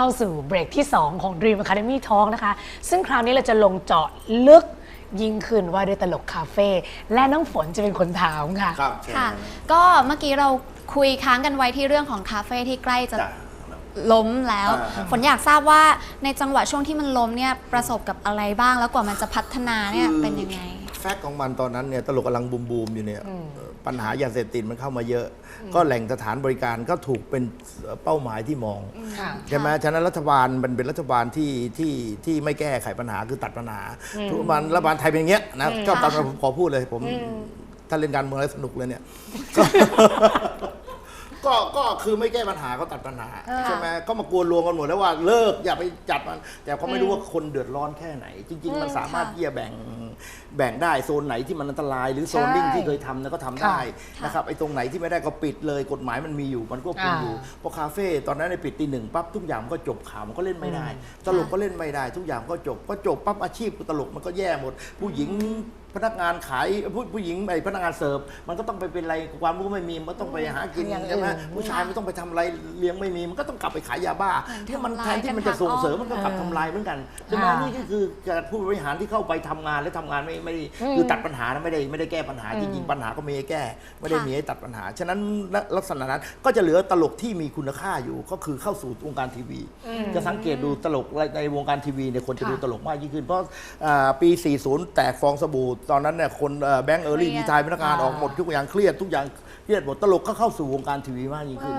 เข้าสู่เบรกที่ 2 ของ Dream Academy Talk นะคะ ซึ่งคราวนี้เราจะลงเจาะลึกยิ่งขึ้นว่าด้วยตลกคาเฟ่และน้องฝนจะเป็นคนถามค่ะ ครับเชิญค่ะ ก็เมื่อกี้เราคุยค้างกันไว้ที่เรื่องของคาเฟ่ที่ใกล้จะจ้ะ ล้มแล้ว อ่าครับฝนอยากทราบว่าในจังหวะช่วงที่มันล้มเนี่ยประสบกับอะไรบ้างแล้วกว่ามันจะพัฒนาเนี่ยเป็นยังไง แฟกต์ของมันตอนนั้นเนี่ยตลกกำลังบูมบูมๆอยู่เนี่ยเอ่อปัญหายาเสพติดมันเข้ามาเยอะ ก็แหล่งสถานบริการก็ถูกเป็นเป้าหมายที่มองค่ะใช่ไหมฉะนั้นรัฐบาลมันเป็นรัฐบาลที่ที่ที่ไม่แก้ไขปัญหาคือตัดปัญหาทุกวันรัฐบาลไทยเป็นอย่างเงี้ยนะก็ตามผมขอพูดเลยผมถ้าเล่นการเมืองแล้วสนุกเลยเนี่ยก็ก็ก็คือไม่แก้ปัญหาก็ตัดปัญหาใช่ไหมก็มากวนรวมกันหมดแล้วว่าเลิกอย่าไปจัดมัน แต่เขาไม่รู้ว่าคนเดือดร้อนแค่ไหน จริง ๆ มันสามารถค่ะที่จะแบ่งแบ่งได้โซนไหนที่มันอันตราย หรือโซนใช่นิ่งที่เคยทำนะก็ทำได้ค่ะนะครับไอ้ตรงไหนที่ไม่ได้ก็ปิดเลย กฎหมายมันมีอยู่มันควบคุมอยู่อ่าพอคาเฟ่ตอนนั้นในปิดตีหนึ่งปั๊บทุกอย่างมันก็จบข่าวมันก็เล่นไม่ได้ ตลกก็เล่นไม่ได้ ทุกอย่างก็จบก็จบปั๊บอาชีพตลกมันก็แย่หมด ผู้หญิงพนักงานขายผู้ผู้หญิงไอ้พนักงานเสิร์ฟมันก็ต้องไปเป็นอะไรความรู้ไม่มีมันก็ต้องไปหากินอย่างอื่นใช่ไหมผู้ชายไม่ต้องไปทำอะไรเลี้ยงไม่มีมันก็ต้องกลับไปขายยาบ้าเหมือนที่มันทำลายแทนที่มันกันจะส่งเสริมทางอ้อมมันก็กลับทำลายเหมือนกันฉะนั้นนี่ก็คือการผู้บริหารที่เข้าไปทำงานและทำงานไม่ไม่ได้คือตัดปัญหานะไม่ได้ไม่ได้แก้ปัญหาจริงๆปัญหาก็มีให้แก้ ไม่ได้ค่ะมีให้ตัดปัญหา ฉะนั้นลักษณะนั้นก็จะเหลือตลกที่มีคุณค่าอยู่ก็คือเข้าสู่วงการทีวี จะสังเกตดูตลกในวงการทีวีเนี่ยคนจะค่ะดูตลกมากยิ่งขึ้น เพราะอ่าปี 40 แตกฟองสบู่ตอนนั้นเนี่ยคนแบงก์เออร์ลี่เครีดียดทายพนักงานออกหมดทุกอย่างเครียดทุกอย่างเครียดหมดตลกก็เข้าสู่วงการทีวีมากยิ่งขึ้น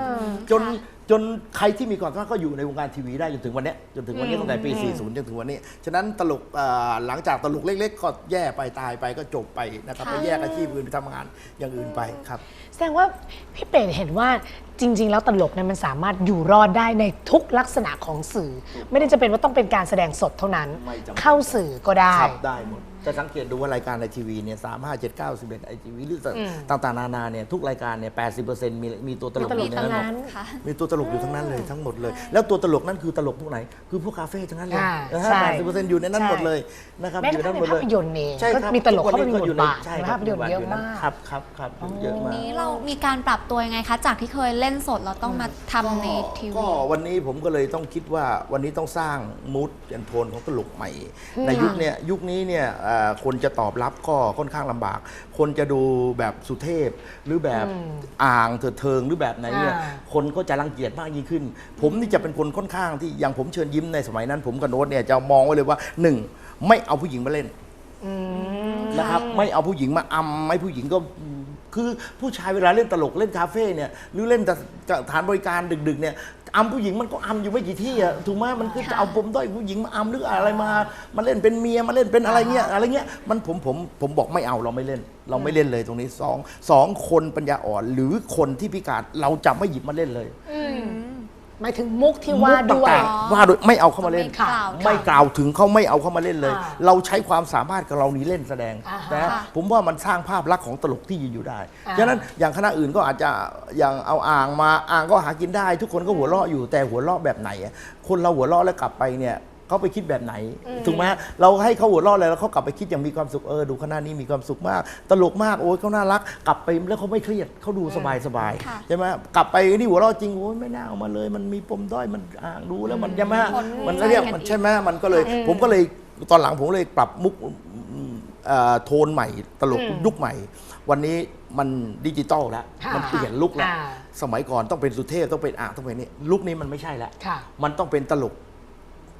จนจนใครที่มีความสามารถก็อยู่ในวงการทีวีได้จนถึงวันเนี้ยจนถึงวันนี้ตั้งแต่ปี 40 จนถึงวันนี้ ฉะนั้นตลกอ่าหลังจากตลกเล็ก ๆ ก็แย่ไปตายไปก็จบไปนะครับค่ะไปแยกอาชีพอื่นไปทำงานอย่างอื่นไปครับ แสดงว่าพี่เป็ดเห็นว่าจริง ๆ แล้วตลกเนี่ยมันสามารถอยู่รอดได้ในทุกลักษณะของสื่อ ไม่ได้จะเป็นว่าต้องเป็นการแสดงสดเท่านั้น ไม่จำเป็น เข้าสื่อก็ได้ครับได้หมด จะสังเกตดูว่ารายการในทีวีเนี่ยสามห้าเจ็ดเก้าสิบเอ็ดไอทีวีหรือต่างๆนานาเนี่ยทุกรายการเนี่ยแปดสิบเปอร์เซ็นต์มีมีตัวตลกมีอยู่ในตลกทั้งนั้นั้นนค่ะมีตัวตลกอยู่ทั้งนั้นเลยทั้งหมดเลย แล้วตัวตลกนั่นคือตลกพวกไหน คือพวกคาเฟ่ทั้งนั้นเลยอ่านะฮะใช่แปดสิบเปอร์เซ็นต์อยู่ในนั้นใช่หมดเลยนะครับแม้อกระยู่ทั่ในงนั้นหมดเลยในภาพยนตร์เองใช่ก็ครับมีตลกทุวันเข้าไปมีนี้บทบาทใช่ในครัภาพยนตร์เยอะมากครับครับครับเยอะมากนี้เรามีการปรับตัวยังไงคะ จากที่เคยเล่นสดเราต้องมาทำในทีวีก็วันนี้ผมก็เลยต้องคิดว่าวันนี้ต้องสร้างมูดแอนโทนของตลกใหม่ ในยุคเนี้ยยุคนี้เนี่ยเอ่อคนจะตอบรับก็ค่อนข้างลำบาก คนจะดูแบบสุเทพ หรือแบบอ่างเถิดเทิงหรือแบบไหนเนี่ยอ่าคนก็จะรังเกียจมากยิ่งขึ้น ผมนี่จะเป็นคนค่อนข้างที่อย่างผมเชิญยิ้มในสมัยนั้น ผมกับโน้ตเนี่ยจะมองไว้เลยว่าหนึ่งไม่เอาผู้หญิงมาเล่นนะครับไม่เอาผู้หญิงมาอำไม่ผู้หญิงก็คือผู้ชายเวลาเล่นตลกเล่นคาเฟ่เนี่ยหรือเล่นสถานบริการดึกๆเนี่ย อำผู้หญิงมันก็อำอยู่ไม่กี่ที่อะถูกไหมมันคือจะเอาผมด้อยผู้หญิงมาอำหรืออะไรมามาเล่นเป็นเมียมาเล่นเป็นอะไรเงี้ยอะไรเงี้ยมันผมผมผมบอกไม่เอาเราไม่เล่น เราไม่เล่นเลยตรงนี้สองสองคนปัญญาอ่อน หรือคนที่พิการเราจะไม่หยิบมาเล่นเลย หมายถึงมุกที่ว่าด้วยต่างๆว่าโดยไม่เอาเข้ามาเล่น ไม่กล่าวไม่กล่าวถึงเขาไม่เอาเข้ามาเล่นเลย อ่าเราใช้ความสามารถของเรานี้เล่นแสดงอ่าฮะนะค่ะผมว่ามันสร้างภาพลักษณ์ของตลกที่ยืนอยู่ได้อ่า ฉะนั้นอย่างคณะอื่นก็อาจจะอย่างเอาอ่างมาอ่างก็หากินได้ ทุกคนก็หัวเราะอยู่แต่หัวเราะแบบไหนอะคนเราหัวเราะแล้วกลับไปเนี่ย เขาไปคิดแบบไหนถูกไหมเราให้เขาหัวเราะเลยแล้วเขากลับไปคิดอย่างมีความสุขเออดูคณะนี้มีความสุขมาก ตลกมากโอ้ยเขาน่ารัก กลับไปแล้วเขาไม่เครียดเขาดูสบายสบายๆค่ะใช่ไหมกลับไปนี่หัวเราะจริงโอ้ยไม่น่าเอามาเลย มันมีปมด้อยมันอ่างดูแล้วมันใช่ไหมคนมันเรียกใจกันมันอีกใช่ไหมมันก็เลย ผมก็เลยตอนหลังผมเลยปรับมุกเอ่อโทนใหม่ ตลกอืมยุคใหม่ วันนี้มันดิจิตอลแล้วค่ะมันเปลี่ยนลุกแล้วอ่าสมัยก่อนต้องเป็นสุเทพต้องเป็นอ่างต้องเป็นนี่ลุคนี้มันไม่ใช่แล้วค่ะมันต้องเป็นตลก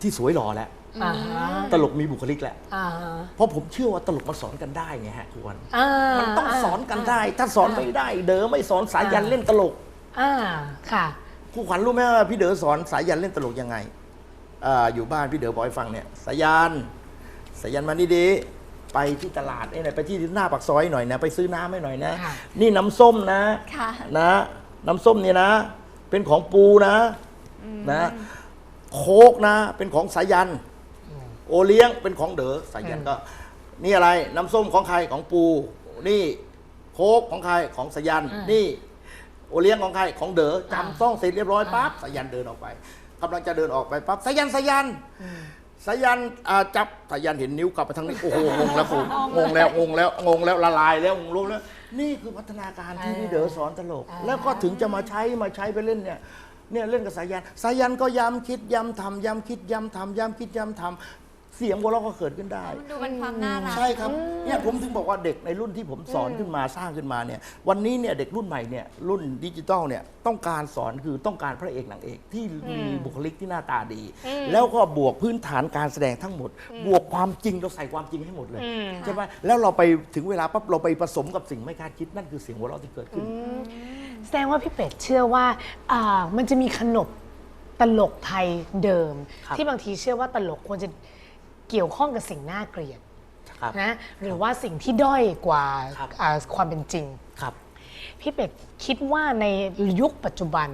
ที่สวยหล่อแล้วอ่าฮะตลกมีบุคลิกแล้วอ่าฮะเพราะผมเชื่อว่าตลกมันสอนกันได้ไงฮะคุณวันอ่ามันต้องสอนกันได้ ถ้าสอนไม่ได้ เด๋อไม่สอนสายยันเล่นตลกอ่าค่ะ ครูขวัญรู้ไหมว่าพี่เด๋อสอนสายยันเล่นตลกยังไงอาอยู่บ้านพี่เด๋อบอกให้ฟังเนี่ยสายยันสายยันมานี่ดีไปที่ตลาดไอ้ไหนไปที่หน้าปากซอยหน่อยนะไปซื้อน้ำให้หน่อยนะ ค่ะ นี่น้ำส้มนะค่ะ นะ น้ำส้มเนี่ยนะ เป็นของปูนะนะ โคกนะ เป็นของสายัน โอเลี้ยงเป็นของเด๋อสายันก็ นี่อะไรน้ำส้มของใครของปู นี่โคกของใครของสายันอ่านี่นี่ โอเลี้ยงของใครของเด๋ออ่าจำต้องเสร็จเรียบร้อยปั๊บสายันเดินออกไปกำลังจะเดินออกไปปั๊บสายันสายันสายันอ่าจับสายันเห็นนิ้วกลับไปทางนี้โอ้โหงงแล้วครูงงแล้วงงแล้วงงแล้วละลายแล้วงงรู้แล้ว นี่คือพัฒนาการที่พี่เด๋อสอนตลกอ่าแล้วก็ถึงจะมาใช้มาใช้ไปเล่นเนี่ย เนี่ยเล่นกับสายัน สายันก็ย้ำคิดย้ำทำย้ำคิดย้ำทำย้ำคิดย้ำทำเสียงหัวเราะก็เกิดขึ้นได้ มันดูเป็นความน่ารัก ใช่ครับเนี่ยผมถึงบอกว่าเด็กในรุ่นที่ผมสอนขึ้นมาสร้างขึ้นมาเนี่ยวันนี้เนี่ยเด็กรุ่นใหม่เนี่ยรุ่นดิจิตอลเนี่ยต้องการสอนคือต้องการพระเอกนางเอกที่มีบุคลิกที่หน้าตาดี แล้วก็บวกพื้นฐานการแสดงทั้งหมด บวกความจริงเราใส่ความจริงให้หมดเลยใช่ไหมแล้วเราไปถึงเวลาปั๊บเราไปผสมกับสิ่งไม่คาดคิดนั่นคือเสียงหัวเราะที่เกิดขึ้น แสดงว่าพี่เป็ดเชื่อว่าอ่ามันจะมีขนบตลกไทยเดิม ครับ ที่บางทีเชื่อว่าตลกควรจะเกี่ยวข้องกับสิ่งน่าเกลียดครับ นะหรือว่าสิ่งที่ด้อยกว่าครับ อ่าความเป็นจริง ครับ พี่เป็ดคิดว่าในยุคปัจจุบัน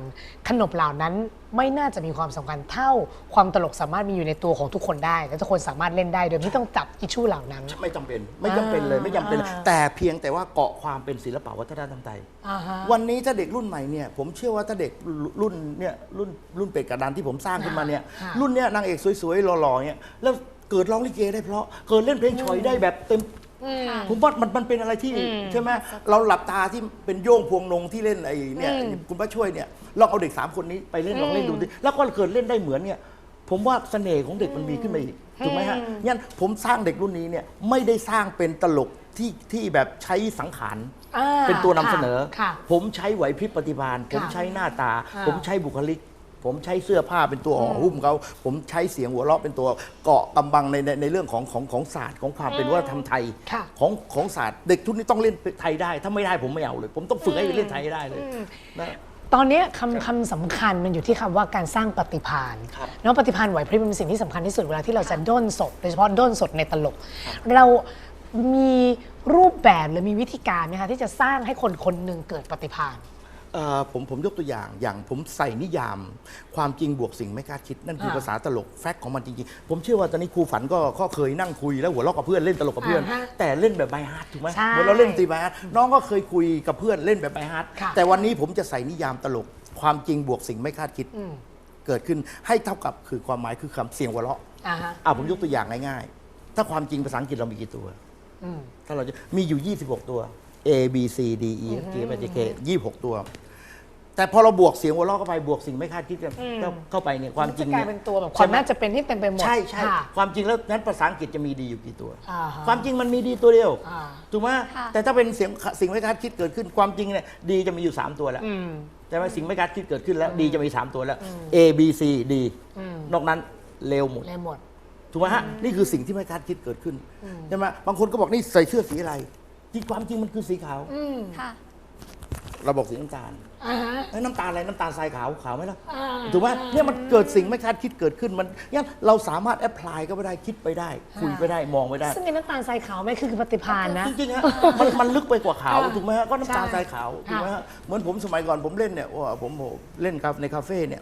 ขนบเหล่านั้นไม่น่าจะมีความสำคัญเท่าความตลกสามารถมีอยู่ในตัวของทุกคนได้ และทุกคนสามารถเล่นได้โดยไม่ต้องจับอิชชูเหล่านั้น ไม่จำเป็นไม่จำเป็นเลยไม่จำเป็นอ่าแต่เพียงแต่ว่าเกาะความเป็นศิลปะวัฒนธรรมไทย อ่าฮะ วันนี้ถ้าเด็กรุ่นใหม่เนี่ยผมเชื่อว่าถ้าเด็กรุ่นเนี่ยรุ่นรุ่นเป็ดกระดานที่ผมสร้างขึ้นมาเนี่ยค่ะ รุ่นเนี้ยนางเอกสวยๆหล่อๆเนี่ยแล้วเกิดร้องลิเกได้เพราะเกิดเล่นเพลงฉอยได้แบบเต็ม ค่ะผมว่ามันมันเป็นอะไรที่ใช่ไหมเราหลับตาที่เป็นโย่งพวงนงที่เล่นไอ้เนี่ยคุณป้าช่วยเนี่ยลองเอาเด็กสามคนนี้ไปเล่นลองเล่นดูดิแล้วก็เกิดเล่นได้เหมือนเนี่ยผมว่าเสน่ห์ของเด็กมันมีขึ้นมาอีกถูกไหมฮะงั้นผมสร้างเด็กรุ่นนี้เนี่ยไม่ได้สร้างเป็นตลกที่ที่แบบใช้สังขาร อ่าเป็นตัวนำเสนอ ค่ะ ผมใช้ไหวพริบปฏิภาณผมใช้หน้าตาค่ะผมใช้บุคลิก ผมใช้เสื้อผ้าเป็นตัวห่อหุ้มเขาผมใช้เสียงหัวเราะเป็นตัวเกาะกำบังในในในเรื่องของของของศาสตร์ของความเป็นวัฒนธรรมไทยค่ะ ของของศาสตร์เด็กทุกนี้ต้องเล่นไทยได้ ถ้าไม่ได้ผมไม่เอาเลย ผมต้องฝึกให้เล่นไทยให้ได้เลยนะ ตอนเนี้ยคำคำสำคัญมันอยู่ที่คำว่าการสร้างปฏิภาณครับเนาะปฏิภาณไหวพริบมันเป็นสิ่งที่สำคัญที่สุดเวลาที่เราจะด้นสดโดยเฉพาะด้นสดในตลก เรามีรูปแบบหรือมีวิธีการไหมคะที่จะสร้างให้คนคนหนึ่งเกิดปฏิภาณเอ่อ ผมผมยกตัวอย่างอย่างผมใส่นิยาม ความจริงบวกสิ่งไม่คาดคิด นั่นคือค่ะภาษาตลกแฟกต์ของมันจริงๆ ผมเชื่อว่าตอนนี้ครูฝันก็ก็เคยนั่งคุยแล้วหัวเราะกับเพื่อนเล่นตลกกับเพื่อนอ่าฮะแต่เล่นแบบไบฮาร์ดถูกไหมใช่เหมือนเราเล่นตีไบฮาร์ดน้องก็เคยคุยกับเพื่อนเล่นแบบไบฮาร์ดค่ะ แต่วันนี้ผมจะใส่นิยามตลก ความจริงบวกสิ่งไม่คาดคิดอืมเกิดขึ้นให้เท่ากับคือความหมายคือคำเสียงหัวเราะอ่าฮะอ่าผมยกตัวอย่างง่ายๆ ถ้าความจริงภาษาอังกฤษเรามีกี่ตัว อืม ถ้าเราจะมีอยู่ 26 ตัว A B C D E F G H I J K 26 ตัว แต่พอเราบวกเสียงหัวเราะเข้าไปบวกสิ่งไม่คาดคิดกันเข้าเข้าไปเนี่ยความจริงจะกลายเนี่ยเป็นตัวแบบความน่าจะเป็นที่เต็มไปหมดใช่ใช่ค่ะความจริงแล้วนั้นภาษาอังกฤษจะมีดีอยู่กี่ตัว อ่าฮะความจริงมันมีดีตัวเดียว อ่าถูกไหมค่ะ แต่ถ้าเป็นเสียงสิ่งไม่คาดคิดเกิดขึ้นความจริงเนี่ยดีจะมีอยู่ 3 ตัวแล้วอืมใช่ไหมสิ่งไม่คาดคิดเกิดขึ้นแล้วดีจะมี 3 ตัวแล้ว A B C D อืม นอกนั้นเลวหมด เลยหมด ถูกไหมฮะนี่คือสิ่งที่ไม่คาดคิดเกิดขึ้นใช่ไหมบางคนก็บอกนี่ใส่เสื้อสีอะไรที่ความจริงมันคือสีขาวอืมค่ะ เราบอกสีน้ำตาลอ่าฮะ เอ้ยน้ำตาลอะไรน้ำตาลทรายขาวขาวไหมล่ะอ่าถูกไหมเนี่ยมันเกิดสิ่งไม่คาดคิดเกิดขึ้นมันงั้นเราสามารถแอพพลายก็ไปได้คิดไปได้ คุยไปได้มองไปได้ ซึ่งในน้ำตาลทรายขาวไม่คือปฏิภาณนะ จริงๆฮะมันมันลึกไปกว่าขาวอ่าถูกไหมฮะก็น้ำตาลใช่ทรายขาวถูกไหมฮะเหมือนผมสมัยก่อนผมเล่นเนี่ยว่าผมโหเล่นครับในคาเฟ่เนี่ย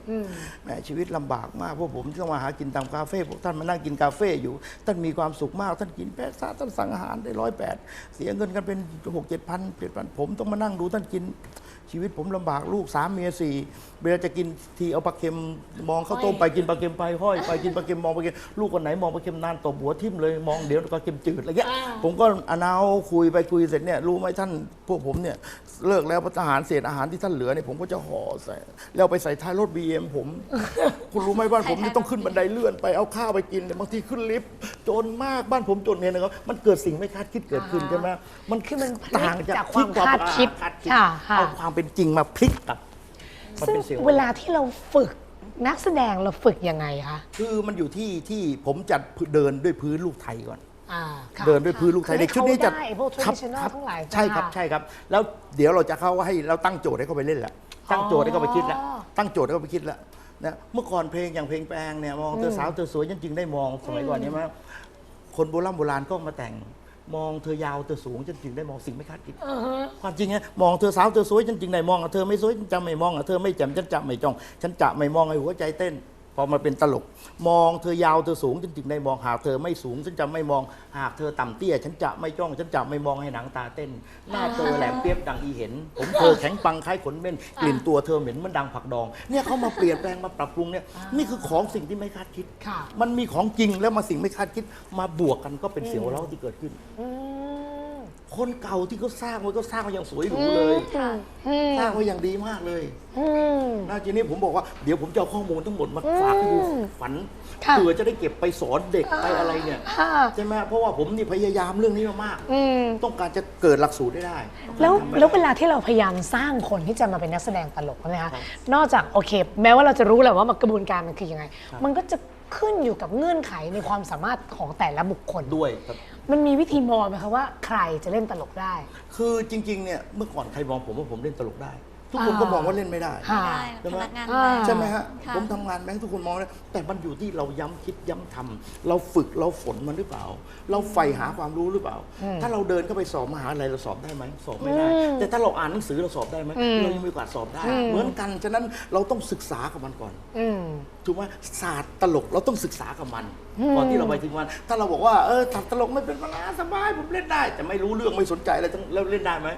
แหมชีวิตลำบากมากพวกผมต้องมาหากินตามคาเฟ่พวกท่านมานั่งกินกาเฟ่อยู่ ท่านมีความสุขมาก ท่านกินแป๊ะซ่าท่านสั่งอาหารได้ร้อยแปดเสียเงินกันเป็นหกเจ็ดพันเจ็ดพันผมต้องมานั่งดูท่านกิน ชีวิตผมลำบากลูกสามเมียสี่เวลาจะกินทีเอาปลาเค็มมองข้าวต้มไปกินปลาเค็มไปห้อยไปกินปลาเค็มมองปลาเค็มลูกคนไหนมองปลาเค็มนานตบหัวทิ่มเลยมองเดี๋ยวปลาเค็มจืดอะไรเงี้ยอ่าผมก็อนาวคุยไปคุยเสร็จเนี่ยรู้ไหมท่านพวกผมเนี่ยเลิกแล้วอาหารเศษอาหารที่ท่านเหลือเนี่ยผมก็จะห่อใส่แล้วเอาไปใส่ท้ายรถบีเอ็มผม คุณรู้ไหมบ้านผมนี่ต้องขึ้นบันไดเลื่อนไปเอาข้าวไปกินเนี่ยบางทีขึ้นลิฟต์จนมากบ้านผมจนเนี่ยนะครับมันเกิดสิ่งไม่คาดคิดเกิดขึ้นใช่ไหมมันคือมันพลิกต่างจากจากความพลิกคาดคิดคาดคิดค่ะค่ะเอาความเป็นจริงมาพลิกกลับมันซึ่งเป็นเสียงเวลาที่เราฝึกนักแสดงเราฝึกยังไงคะคือมันอยู่ที่ที่ผมจัดเดินด้วยพื้นลูกไทยก่อน อ่าค่ะเดินด้วยพื้นลูกไทยคือให้เด็กชุดนี้จะเขาได้พวกครับ traditional ครับทั้งหลายใช่ครับค่ะใช่ครับ แล้วเดี๋ยวเราจะเข้าให้เราตั้งโจทย์ให้เขาไปเล่นแล้วตั้งโจทย์ให้เขาไปคิดแล้วอ๋อ ตั้งโจทย์ให้เขาไปคิดแล้วนะเมื่อก่อนเพลงอย่างเพลงแปลงเนี่ยมองเธอสาวเธอสวยฉันจึงได้มองสมัยก่อนเนี่ยมั้ยคนโบราณโบราณก็มาแต่ง มองเธอยาวเธอสูงฉันจึงได้มองสิ่งไม่คาดคิดอ่าฮะความจริงไงมองเธอสาวเธอสวยฉันจึงได้มองอะเธอไม่สวยฉันจะไม่มองอะเธอไม่แจ่มฉันจะไม่จ้อง ฉันจะไม่มองไอ้หัวใจเต้น พอมาเป็นตลก มองเธอยาวเธอสูงฉันจึงได้มองหากเธอไม่สูงฉันจะไม่มองหากเธอต่ำเตี้ย ฉันจะไม่จ้องฉันจะไม่มองให้หนังตาเต้น หน้าเธอแหลมเปียบดังอีเห็น ผมเธอแข็งปังคล้ายขนเม่นกลิ่นตัวเธอเหม็นเหมันดังผักดองเนี่ยเขามาเปลี่ยนแปลงมาปรับปรุงเนี่ยนี่คือของสิ่งที่ไม่คาดคิดค่ะมันมีของจริงแล้วมาสิ่งไม่คาดคิดมาบวกกันก็เป็นเสียงหัวเราะที่เกิดขึ้นอืม คนเก่าที่เขาสร้างไว้ก็สร้างไว้อย่างสวยหรูเลย ค่ะ อืมสร้างไว้อย่างดีมากเลยอืม นะทีนี้ผมบอกว่าเดี๋ยวผมจะเอาข้อมูลทั้งหมดมาฝากให้ดูฝันค่ะ เผื่อจะได้เก็บไปสอนเด็กไปอะไรเนี่ยค่ะ ใช่ไหมเพราะว่าผมนี่พยายามเรื่องนี้มามาก อืม ต้องการจะเกิดหลักสูตรได้ได้แล้วทำไม่ได้แล้วเวลาที่เราพยายามสร้างคนที่จะมาเป็นนักแสดงตลกนะคะนอกจากโอเค แม้ว่าเราจะรู้แหละว่ามันกระบวนการมันคือยังไง มันก็จะขึ้นอยู่กับเงื่อนไขในความสามารถของแต่ละบุคคล ด้วยครับ มันมีวิธีมองไหมคะว่าใครจะเล่นตลกได้ คือจริงๆเนี่ยเมื่อก่อนใครมองผมว่าผมเล่นตลกได้ ทุกคนอ่าก็มองว่าเล่นไม่ได้ ค่ะ ได้ใช่ไหม พนักงานอ่าแบงค์ใช่ไหมฮะ ค่ะ ผมทำงานแบงค์ทุกคนมองนะแต่มันอยู่ที่เราย้ำคิดย้ำทำเราฝึกเราฝนมันหรือเปล่า เราใฝ่หาความรู้หรือเปล่า ถ้าเราเดินเข้าไปสอบมหาลัยเราสอบได้ไหมสอบไม่ได้อืมแต่ถ้าเราอ่านหนังสือเราสอบได้ไหมอืมเรายังมีโอกาสสอบได้อืมเหมือนกันฉะนั้นเราต้องศึกษากับมันก่อน อืม ถูกไหมศาสตร์ตลกเราต้องศึกษากับมัน ก่อนที่เราไปถึงมัน ถ้าเราบอกว่าเออศาสตร์ตลกไม่เป็นปัญหาสบายผมเล่นได้ แต่ไม่รู้เรื่องไม่สนใจอะไรทั้งแล้วเล่นได้ไหม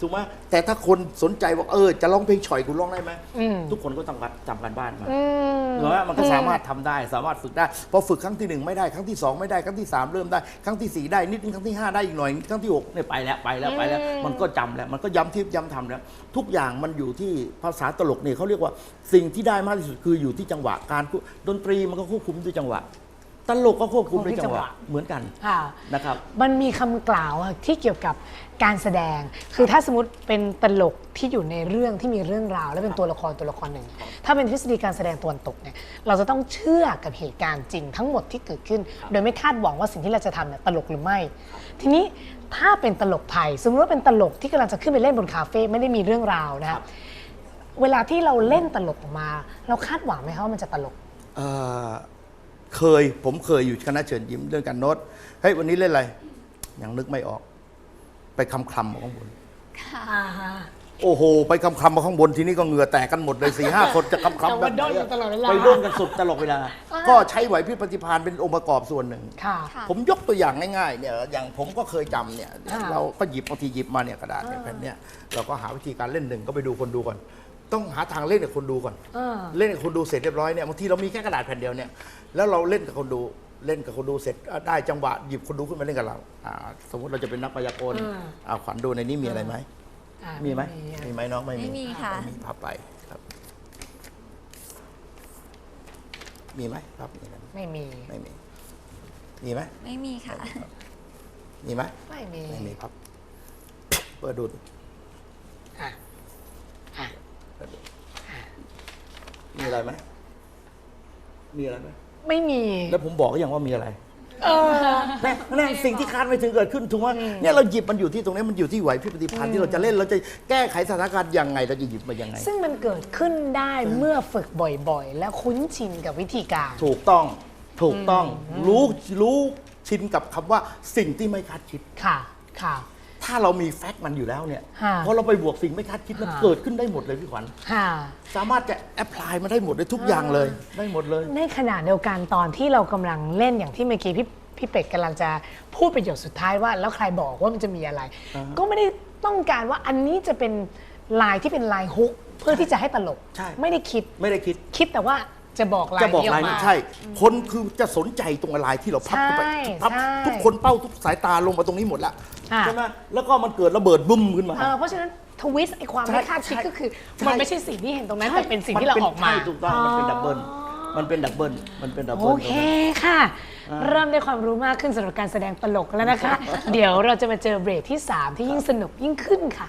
ถูกไหมแต่ถ้าคนสนใจบอกเออจะร้องเพลงฉ่อยคุณร้องได้ไหมอืมทุกคนก็ต้องการทำการบ้านมาอืมถูกไหมมันก็สามารถทำได้ สามารถฝึกได้พอฝึกครั้งที่หนึ่งไม่ได้ครั้งที่สองไม่ได้ครั้งที่สามเริ่มได้ครั้งที่สี่ได้นิดนึงครั้งที่ห้าได้อีกหน่อยครั้งที่หกเนี่ยไปแล้วไปแล้วไปแล้ว มันก็จำแล้วมันก็ย้ำที่ย้ำทำแล้วทุกอย่างมันอยู่ที่ภาษาตลกเนี่ยเขาเรียกว่าสิ่งที่ได้มากที่สุดคืออยู่ที่จังหวะการควบดนตรีมันก็ควบคุมด้วยจังหวะ ตลกก็ควบคุมด้วยจังหวะเหมือนกันค่ะนะครับ มันมีคำกล่าวอะที่เกี่ยวกับการแสดง คือถ้าสมมติเป็นตลกที่อยู่ในเรื่องที่มีเรื่องราว และเป็นตัวละครตัวละครหนึ่ง ถ้าเป็นทฤษฎีการแสดงตะวันตกเนี่ยเราจะต้องเชื่อกับเหตุการณ์จริงทั้งหมดที่เกิดขึ้น โดยไม่คาดหวังว่าสิ่งที่เราจะทำเนี่ยตลกหรือไม่ ทีนี้ถ้าเป็นตลกไทย สมมติว่าเป็นตลกที่กำลังจะขึ้นไปเล่นบนคาเฟ่ไม่ได้มีเรื่องราวนะคครัรับบเวลาที่เราเล่นตลกออกมา เราคาดหวังไหมคะว่ามันจะตลก เอ่อเคยผมเคยอยู่คณะเชิญยิ้มเรื่องการโน้ตเฮ้ยวันนี้เล่นอะไรยังนึกไม่ออก ไปคำคำๆมาข้างบนค่ะโอ้โห ไปคำคำๆมาข้างบนทีนี้ก็เหงื่อแตกกันหมดเลยสี่ห้าคนจะคำคำแต่ว่าด้นกันตลอดเวลาไปด้นกันสุดตลอดเวลา ก็ใช้ไหวพริบปฏิภาณเป็นองค์ประกอบส่วนหนึ่ง ค่ะค่ะ ผมยกตัวอย่างง่ายๆเนี่ยอย่างผมก็เคยจำเนี่ยอ่าเราก็หยิบบางทีหยิบมาเนี่ยกระดาษเนี่ยแผ่นเนี่ยเราก็หาวิธีการเล่นหนึ่งก็ไปดูคนดูก่อน ต้องหาทางเล่นกับคนดูก่อนอ่าเล่นกับคนดูเสร็จเรียบร้อยเนี่ยบางทีเรามีแค่กระดาษแผ่นเดียวเนี่ยแล้วเราเล่นกับคนดูเล่นกับคนดูเสร็จอะได้จังหวะหยิบคนดูขึ้นมาเล่นกับเราอ่าสมมติเราจะเป็นนักพยากรณ์อ่าเอาขวัญดูในนี้มีอะไรไหมอ่ามีไหมอะมีไหมน้องไม่มีไม่มีค่ะ ไม่มีพับไปครับ มีไหมพับมีไหมไม่มี ไม่มีมีไหมไม่มีค่ะ มีไหมไม่มีไม่มีพับเปิดดูดิอะอะเปิดดู มีอะไรไหมมีอะไรไหมไม่มี แล้วผมบอกก็ยังว่ามีอะไรเออแน่แน่สิ่งที่คาดไม่ถึงเกิดขึ้นถูกไหมเนี่ยเราหยิบมันอยู่ที่ตรงนี้มันอยู่ที่ไหวพริบปฏิภาณที่เราจะเล่นเราจะแก้ไขสถานการณ์ยังไงเราจะหยิบมายังไง ซึ่งมันเกิดขึ้นได้เมื่อฝึกบ่อยๆ และคุ้นชินกับวิธีการ ถูกต้องถูกต้องรู้รู้ชินกับคำว่าสิ่งที่ไม่คาดคิดค่ะค่ะ ถ้าเรามีแฟกต์มันอยู่แล้วเนี่ยค่ะพอเราไปบวกสิ่งไม่คาดคิดมันค่ะ เกิดขึ้นได้หมดเลยพี่ขวัญค่ะ สามารถจะแอพพลายมาได้หมดเลยทุกอย่างเลยได้หมดเลย ในขณะเดียวกันตอนที่เรากำลังเล่นอย่างที่เมื่อกี้พี่พี่เป็ดกำลังจะพูดประโยคสุดท้ายว่า แล้วใครบอกว่ามันจะมีอะไร อ่าฮะก็ไม่ได้ต้องการว่าอันนี้จะเป็นลายที่เป็นลายฮุกเพื่อที่จะให้ตลก ใช่ ไม่ได้คิดไม่ได้คิด คิดแต่ว่าจะบอกลายจะบอกนี้ลายมานี้ใช่ คนคือจะสนใจตรงอะไรที่เราพับเข้าไปใช่พับใช่ ทุกคนเป้าทุกสายตาลงมาตรงนี้หมดละ อะใช่ไหมแล้วก็มันเกิดระเบิดบึ้มขึ้นมา เออเพราะฉะนั้นทวิสต์ไอความใช่ไม่คาดคิดใช่ก็คือ ใช่ มันไม่ใช่สิ่งที่เห็นตรงนั้น แต่เป็นสิ่งที่เราออกมา ใช่ถูกต้องมันเป็นดับเบิลมันเป็นดับเบิลมันเป็นดับโอเบิลเคค่ะ เริ่มได้ความรู้มากขึ้นสำหรับการแสดงตลกแล้วนะคะ เดี๋ยวเราจะมาเจอเบรกที่ 3 ที่ยิ่งสนุกยิ่งขึ้นค่ะ